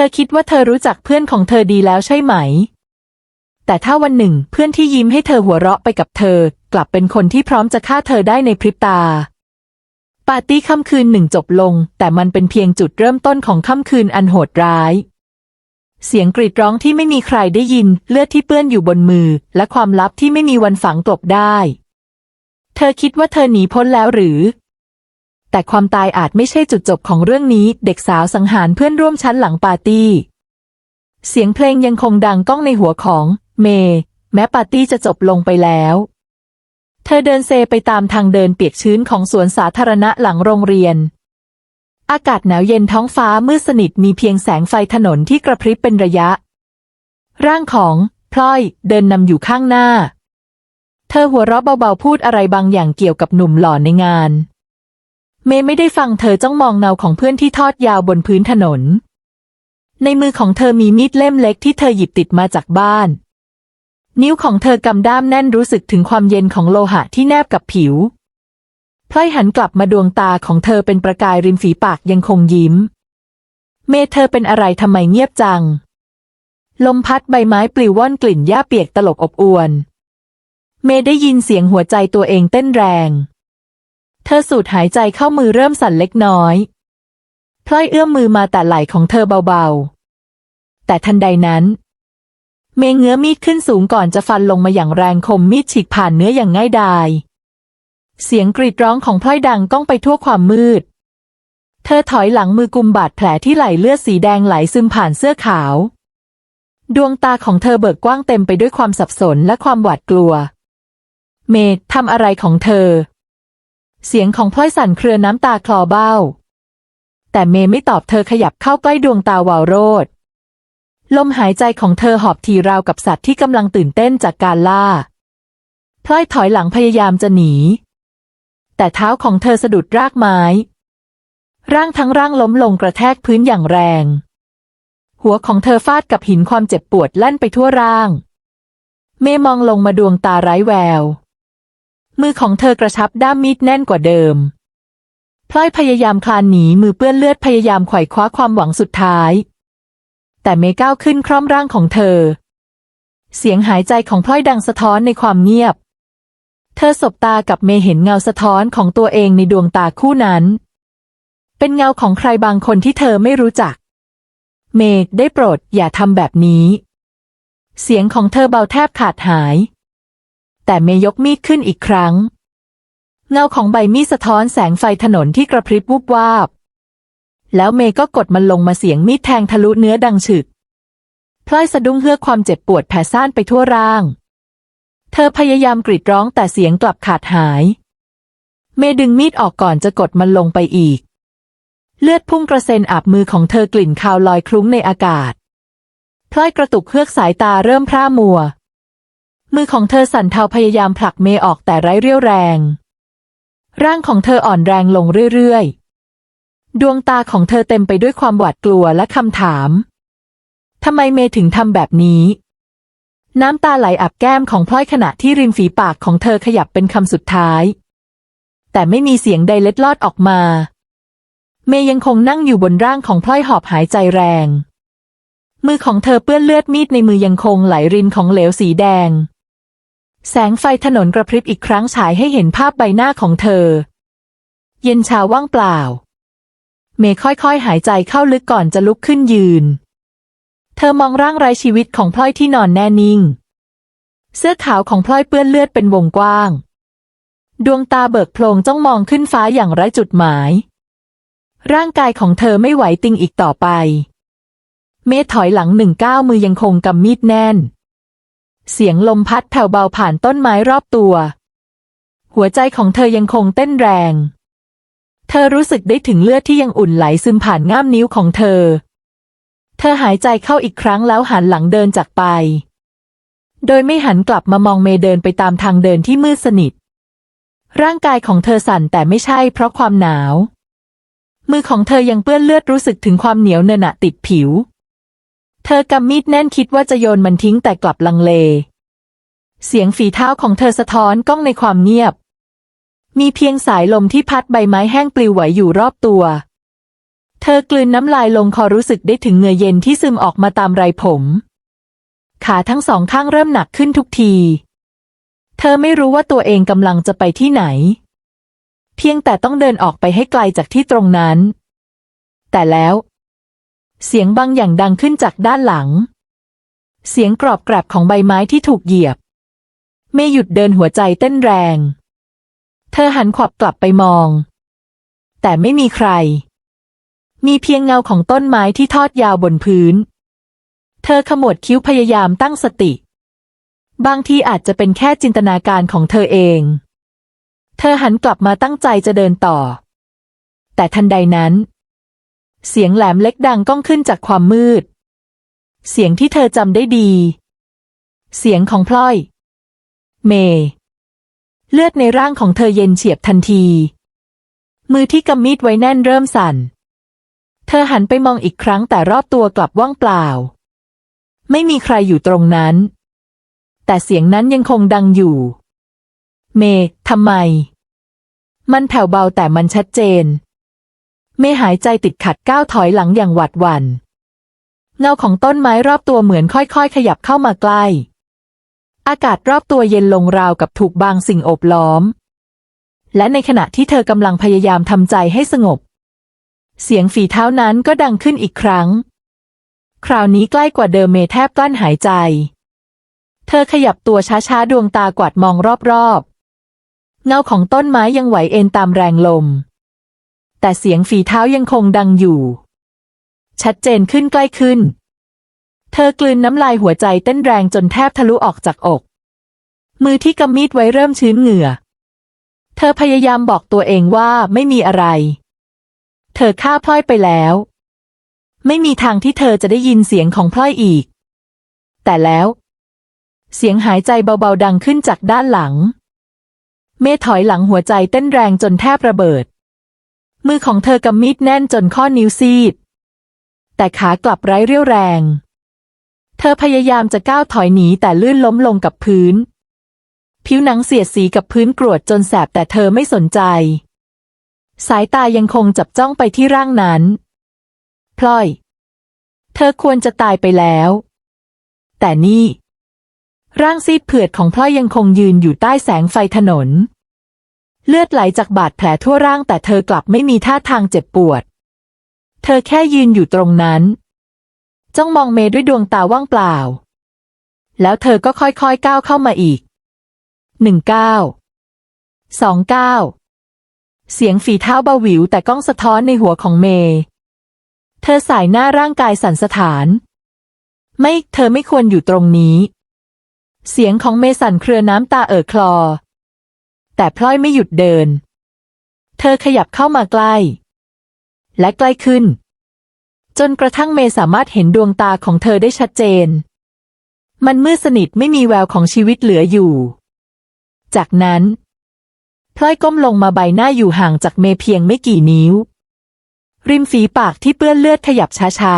ธอคิดว่าเธอรู้จักเพื่อนของเธอดีแล้วใช่ไหม แต่ถ้าวันหนึ่งเพื่อนที่ยิ้มให้เธอหัวเราะไปกับเธอ กลับเป็นคนที่พร้อมจะฆ่าเธอได้ในพริบตา ปาร์ตี้ค่ำคืนหนึ่งจบลง แต่มันเป็นเพียงจุดเริ่มต้นของค่ำคืนอันโหดร้าย เสียงกรีดร้องที่ไม่มีใครได้ยิน เลือดที่เปื้อนอยู่บนมือ และความลับที่ไม่มีวันฝังกลบได้ เธอคิดว่าเธอหนีพ้นแล้วหรือ แต่ความตายอาจไม่ใช่จุดจบของเรื่องนี้ เด็กสาวสังหารเพื่อนร่วมชั้นหลังปาร์ตี้ เสียงเพลงยังคงดังก้องในหัวของ เมย์แม้ปาร์ตี้จะจบลงไปแล้ว เธอเดินเซไปตามทางเดินเปียกชื้นของสวนสาธารณะหลังโรงเรียน อากาศหนาวเย็นท้องฟ้ามืดสนิทมีเพียงแสงไฟถนนที่กระพริบเป็นระยะ ร่างของ พลอยเดินนำอยู่ข้างหน้า เธอหัวเราะเบาๆพูดอะไรบางอย่างเกี่ยวกับหนุ่มหล่อในงาน เมย์ไม่ได้ฟังเธอจ้องมองเงาของเพื่อนที่ทอดยาวบนพื้นถนน ในมือของเธอมีมีดเล่มเล็กที่เธอหยิบติดมาจากบ้าน นิ้วของเธอกำด้ามแน่นรู้สึกถึงความเย็นของโลหะที่แนบกับผิวพลอยหันกลับมาดวงตาของเธอเป็นประกายริมฝีปากยังคงยิ้ม เมย์เธอเป็นอะไรทำไมเงียบจัง ลมพัดใบไม้ปลิวว่อนกลิ่นหญ้าเปียกตลบอบอวน เมย์ได้ยินเสียงหัวใจตัวเองเต้นแรง เธอสูดหายใจเข้ามือเริ่มสั่นเล็กน้อยพลอยเอื้อมมือมาแต่ไหล่ของเธอเบาๆ แต่ทันใดนั้น เมย์เงื้อมีดขึ้นสูงก่อนจะฟันลงมาอย่างแรงคมมีดฉีกผ่านเนื้ออย่างง่ายดายเสียงกรีดร้องของพลอยดังก้องไปทั่วความมืด เธอถอยหลังมือกุมบาดแผลที่ไหลเลือดสีแดงไหลซึมผ่านเสื้อขาว ดวงตาของเธอเบิกกว้างเต็มไปด้วยความสับสนและความหวาดกลัว เมย์ทำอะไรของเธอ เสียงของพลอยสั่นเครือน้ำตาคลอเบ้า แต่เมย์ไม่ตอบเธอขยับเข้าใกล้ดวงตาวาวโรดลมหายใจของเธอหอบทีราวกับสัตว์ที่กำลังตื่นเต้นจากการล่าพลอยถอยหลังพยายามจะหนี แต่เท้าของเธอสะดุดรากไม้ ร่างทั้งร่างล้มลงกระแทกพื้นอย่างแรง หัวของเธอฟาดกับหินความเจ็บปวดลั่นไปทั่วร่าง เมย์มองลงมาดวงตาไร้แวว มือของเธอกระชับด้ามมีดแน่นกว่าเดิม พลอยพยายามคลานหนีมือเปื้อนเลือดพยายามไขว่คว้าความหวังสุดท้าย แต่เมย์ก้าวขึ้นคร่อมร่างของเธอ เสียงหายใจของพลอยดังสะท้อนในความเงียบ เธอสบตากับเมเห็นเงาสะท้อนของตัวเองในดวงตาคู่นั้น เป็นเงาของใครบางคนที่เธอไม่รู้จัก เมย์ได้โปรดอย่าทำแบบนี้ เสียงของเธอเบาแทบขาดหาย แต่เมย์ยกมีดขึ้นอีกครั้ง เงาของใบมีดสะท้อนแสงไฟถนนที่กระพริบวูบวาบ แล้วเมย์ก็กดมันลงมาเสียงมีดแทงทะลุเนื้อดังฉึกพลอยสะดุ้งเฮือกความเจ็บปวดแผ่ซ่านไปทั่วร่าง เธอพยายามกรีดร้องแต่เสียงกลับขาดหาย เมย์ดึงมีดออกก่อนจะกดมันลงไปอีก เลือดพุ่งกระเซ็นอาบมือของเธอกลิ่นคาวลอยคลุ้งในอากาศพลอยกระตุกเฮือกสายตาเริ่มพร่ามัว มือของเธอสั่นเทาพยายามผลักเมย์ออกแต่ไร้เรี่ยวแรง ร่างของเธออ่อนแรงลงเรื่อยๆ ดวงตาของเธอเต็มไปด้วยความหวาดกลัวและคำถามทำไมเมย์ถึงทำแบบนี้ น้ำตาไหลอับแก้มของพลอยขณะที่ริมฝีปากของเธอขยับเป็นคำสุดท้าย แต่ไม่มีเสียงใดเล็ดลอดออกมา เมย์ยังคงนั่งอยู่บนร่างของพลอยหอบหายใจแรง มือของเธอเปื้อนเลือดมีดในมือยังคงไหลรินของเหลวสีแดง แสงไฟถนนกระพริบอีกครั้งฉายให้เห็นภาพใบหน้าของเธอ เย็นชาว่างเปล่า เมย์ค่อยๆ หายใจเข้าลึกก่อนจะลุกขึ้นยืน เธอมองร่างไร้ชีวิตของพลอยที่นอนแน่นิ่ง เสื้อขาวของพลอยเปื้อนเลือดเป็นวงกว้าง ดวงตาเบิกโพลงจ้องมองขึ้นฟ้าอย่างไร้จุดหมาย ร่างกายของเธอไม่ไหวติงอีกต่อไป เมย์ถอยหลังหนึ่งก้าวมือยังคงกำมีดแน่น เสียงลมพัดแผ่วเบาผ่านต้นไม้รอบตัว หัวใจของเธอยังคงเต้นแรง เธอรู้สึกได้ถึงเลือดที่ยังอุ่นไหลซึมผ่านง่ามนิ้วของเธอ เธอหายใจเข้าอีกครั้งแล้วหันหลังเดินจากไป โดยไม่หันกลับมามองเมย์เดินไปตามทางเดินที่มืดสนิท ร่างกายของเธอสั่นแต่ไม่ใช่เพราะความหนาว มือของเธอยังเปื้อนเลือดรู้สึกถึงความเหนียวเนอะหนะติดผิว เธอกำมีดแน่นคิดว่าจะโยนมันทิ้งแต่กลับลังเล เสียงฝีเท้าของเธอสะท้อนก้องในความเงียบ มีเพียงสายลมที่พัดใบไม้แห้งปลิวไหวอยู่รอบตัว เธอกลืนน้ำลายลงคอรู้สึกได้ถึงเหงื่อเย็นที่ซึมออกมาตามไรผม ขาทั้งสองข้างเริ่มหนักขึ้นทุกที เธอไม่รู้ว่าตัวเองกำลังจะไปที่ไหน เพียงแต่ต้องเดินออกไปให้ไกลจากที่ตรงนั้น แต่แล้ว เสียงบางอย่างดังขึ้นจากด้านหลัง เสียงกรอบแกรบของใบไม้ที่ถูกเหยียบ เมย์หยุดเดินหัวใจเต้นแรง เธอหันขวับกลับไปมอง แต่ไม่มีใคร มีเพียงเงาของต้นไม้ที่ทอดยาวบนพื้น เธอขมวดคิ้วพยายามตั้งสติ บางทีอาจจะเป็นแค่จินตนาการของเธอเอง เธอหันกลับมาตั้งใจจะเดินต่อ แต่ทันใดนั้น เสียงแหลมเล็กดังก้องขึ้นจากความมืด เสียงที่เธอจำได้ดี เสียงของพลอย เม เลือดในร่างของเธอเย็นเฉียบทันที มือที่กำมีดไว้แน่นเริ่มสั่น เธอหันไปมองอีกครั้งแต่รอบตัวกลับว่างเปล่า ไม่มีใครอยู่ตรงนั้น แต่เสียงนั้นยังคงดังอยู่ เม ทำไม มันแผ่วเบาแต่มันชัดเจน เมหายใจติดขัดก้าวถอยหลังอย่างหวาดหวัน่นเงาของต้นไม้รอบตัวเหมือนค่อยๆ ขยับเข้ามาใกล้ อากาศรอบตัวเย็นลงราวกับถูกบางสิ่งโอบล้อม และในขณะที่เธอกำลังพยายามทำใจให้สงบ เสียงฝีเท้านั้นก็ดังขึ้นอีกครั้ง คราวนี้ใกล้กว่าเดิมเมแทบกลั้นหายใจ เธอขยับตัวช้าๆ ดวงตากวาดมองรอบๆ เงาของต้นไม้ยังไหวเอ็นตามแรงลม แต่เสียงฝีเท้ายังคงดังอยู่ ชัดเจนขึ้นใกล้ขึ้น เธอกลืนน้ำลายหัวใจเต้นแรงจนแทบทะลุออกจากอก มือที่กำมีดไว้เริ่มชื้นเหงื่อ เธอพยายามบอกตัวเองว่าไม่มีอะไร เธอฆ่าพลอยไปแล้ว ไม่มีทางที่เธอจะได้ยินเสียงของพลอยอีก แต่แล้ว เสียงหายใจเบาๆดังขึ้นจากด้านหลัง เมถอยหลังหัวใจเต้นแรงจนแทบระเบิด มือของเธอกำมีดแน่นจนข้อนิ้วซีด แต่ขากลับไร้เรี่ยวแรง เธอพยายามจะก้าวถอยหนีแต่ลื่นล้มลงกับพื้น ผิวหนังเสียดสีกับพื้นกรวดจนแสบแต่เธอไม่สนใจ สายตายังคงจับจ้องไปที่ร่างนั้น พลอย เธอควรจะตายไปแล้ว แต่นี่ ร่างซีดเผือดของพลอยยังคงยืนอยู่ใต้แสงไฟถนน เลือดไหลจากบาดแผลทั่วร่างแต่เธอกลับไม่มีท่าทางเจ็บปวด เธอแค่ยืนอยู่ตรงนั้น จ้องมองเมย์ด้วยดวงตาว่างเปล่า แล้วเธอก็ค่อยๆก้าวเข้ามาอีกหนึ่งก้าวสองก้าวเสียงฝีเท้าเบาหวิวแต่ก้องสะท้อนในหัวของเมย์เธอสายหน้าร่างกายสั่นสะท้าน ไม่ เธอไม่ควรอยู่ตรงนี้ เสียงของเมย์สั่นเครือน้ำตาเอ่อคลอ แต่พลอยไม่หยุดเดิน เธอขยับเข้ามาใกล้ และใกล้ขึ้น จนกระทั่งเมย์สามารถเห็นดวงตาของเธอได้ชัดเจน มันมืดสนิทไม่มีแววของชีวิตเหลืออยู่ จากนั้นพลอยก้มลงมาใบหน้าอยู่ห่างจากเมย์เพียงไม่กี่นิ้ว ริมฝีปากที่เปื้อนเลือดขยับช้า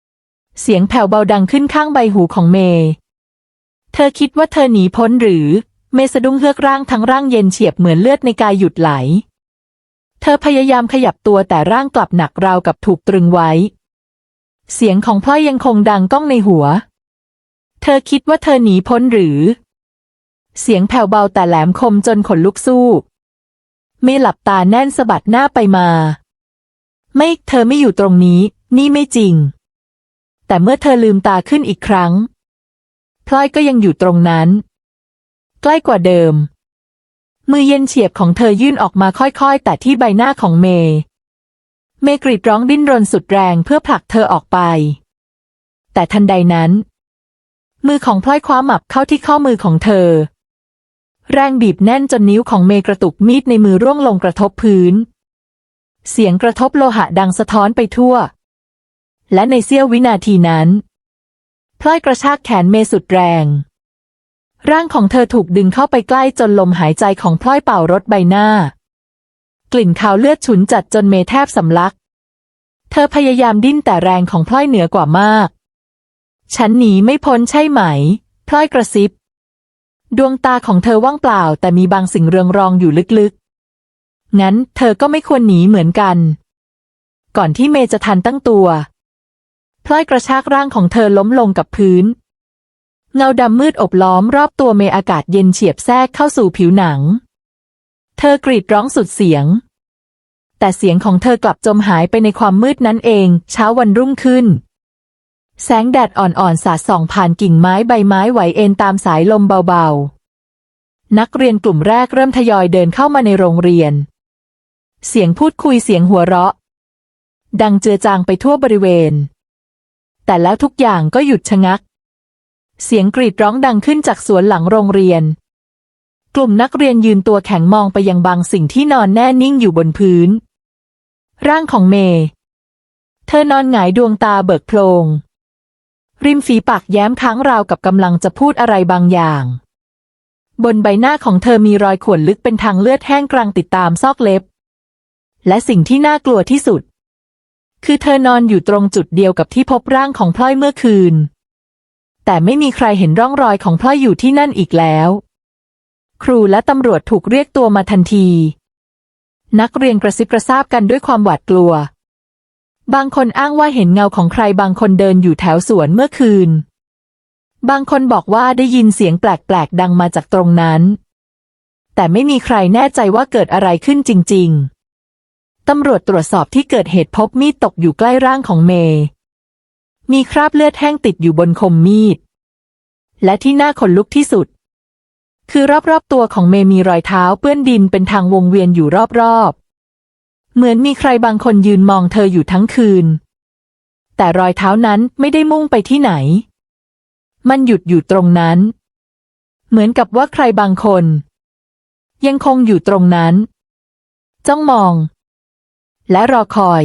ๆ เสียงแผ่วเบาดังขึ้นข้างใบหูของเมย์ เธอคิดว่าเธอหนีพ้นหรือ เมสะดุ้งเฮือกร่างทั้งร่างเย็นเฉียบเหมือนเลือดในกายหยุดไหล เธอพยายามขยับตัวแต่ร่างกลับหนักราวกับถูกตรึงไว้ เสียงของพลอยยังคงดังก้องในหัว เธอคิดว่าเธอหนีพ้นหรือ เสียงแผ่วเบาแต่แหลมคมจนขนลุกสู้ เมย์หลับตาแน่นสะบัดหน้าไปมา ไม่เธอไม่อยู่ตรงนี้ นี่ไม่จริง แต่เมื่อเธอลืมตาขึ้นอีกครั้งพลอยก็ยังอยู่ตรงนั้น ใกล้กว่าเดิม มือเย็นเฉียบของเธอยื่นออกมาค่อยๆ แต่ที่ใบหน้าของเมย์เมย์กรีดร้องดิ้นรนสุดแรงเพื่อผลักเธอออกไป แต่ทันใดนั้น มือของพลอยคว้าหมับเข้าที่ข้อมือของเธอ แรงบีบแน่นจนนิ้วของเมย์กระตุกมีดในมือร่วงลงกระทบพื้น เสียงกระทบโลหะดังสะท้อนไปทั่ว และในเสี้ยววินาทีนั้นพลอยกระชากแขนเมย์สุดแรง ร่างของเธอถูกดึงเข้าไปใกล้จนลมหายใจของพลอยเป่ารถใบหน้า กลิ่นคาวเลือดฉุนจัดจนเมแทบสำลัก เธอพยายามดิ้นแต่แรงของพลอยเหนือกว่ามาก ฉันหนีไม่พ้นใช่ไหม พลอยกระซิบ ดวงตาของเธอว่างเปล่า แต่มีบางสิ่งเรืองรองอยู่ลึกๆ งั้นเธอก็ไม่ควรหนีเหมือนกัน ก่อนที่เมจะทันตั้งตัวพลอยกระชากร่างของเธอล้มลงกับพื้น เงาดำมืดอบล้อมรอบตัวเมอากาศเย็นเฉียบแทรกเข้าสู่ผิวหนัง เธอกรีดร้องสุดเสียง แต่เสียงของเธอกลับจมหายไปในความมืดนั้นเอง เช้าวันรุ่งขึ้น แสงแดดอ่อนๆ สาดส่องผ่านกิ่งไม้ใบไม้ไหวเอ็นตามสายลมเบาๆ นักเรียนกลุ่มแรกเริ่มทยอยเดินเข้ามาในโรงเรียน เสียงพูดคุยเสียงหัวเราะ ดังเจือจางไปทั่วบริเวณ แต่แล้วทุกอย่างก็หยุดชะงัก เสียงกรีดร้องดังขึ้นจากสวนหลังโรงเรียน กลุ่มนักเรียนยืนตัวแข็งมองไปยังบางสิ่งที่นอนแน่นิ่งอยู่บนพื้น ร่างของเมย์เธอนอนหงายดวงตาเบิกโพลง ริมฝีปากแย้มค้างราวกับกำลังจะพูดอะไรบางอย่าง บนใบหน้าของเธอมีรอยข่วนลึกเป็นทางเลือดแห้งกลางติดตามซอกเล็บ และสิ่งที่น่ากลัวที่สุด คือเธอนอนอยู่ตรงจุดเดียวกับที่พบร่างของพลอยเมื่อคืน แต่ไม่มีใครเห็นร่องรอยของพลอยอยู่ที่นั่นอีกแล้ว ครูและตำรวจถูกเรียกตัวมาทันที นักเรียนกระซิบกระซาบกันด้วยความหวาดกลัว บางคนอ้างว่าเห็นเงาของใครบางคนเดินอยู่แถวสวนเมื่อคืน บางคนบอกว่าได้ยินเสียงแปลกๆดังมาจากตรงนั้น แต่ไม่มีใครแน่ใจว่าเกิดอะไรขึ้นจริง ๆ ตำรวจตรวจสอบที่เกิดเหตุพบมีดตกอยู่ใกล้ร่างของเมย์ มีคราบเลือดแห้งติดอยู่บนคมมีด และที่น่าขนลุกที่สุด คือรอบๆตัวของเมมีรอยเท้าเปื้อนดินเป็นทางวงเวียนอยู่รอบๆ เหมือนมีใครบางคนยืนมองเธออยู่ทั้งคืน แต่รอยเท้านั้นไม่ได้มุ่งไปที่ไหน มันหยุดอยู่ตรงนั้น เหมือนกับว่าใครบางคน ยังคงอยู่ตรงนั้น จ้องมอง และรอคอย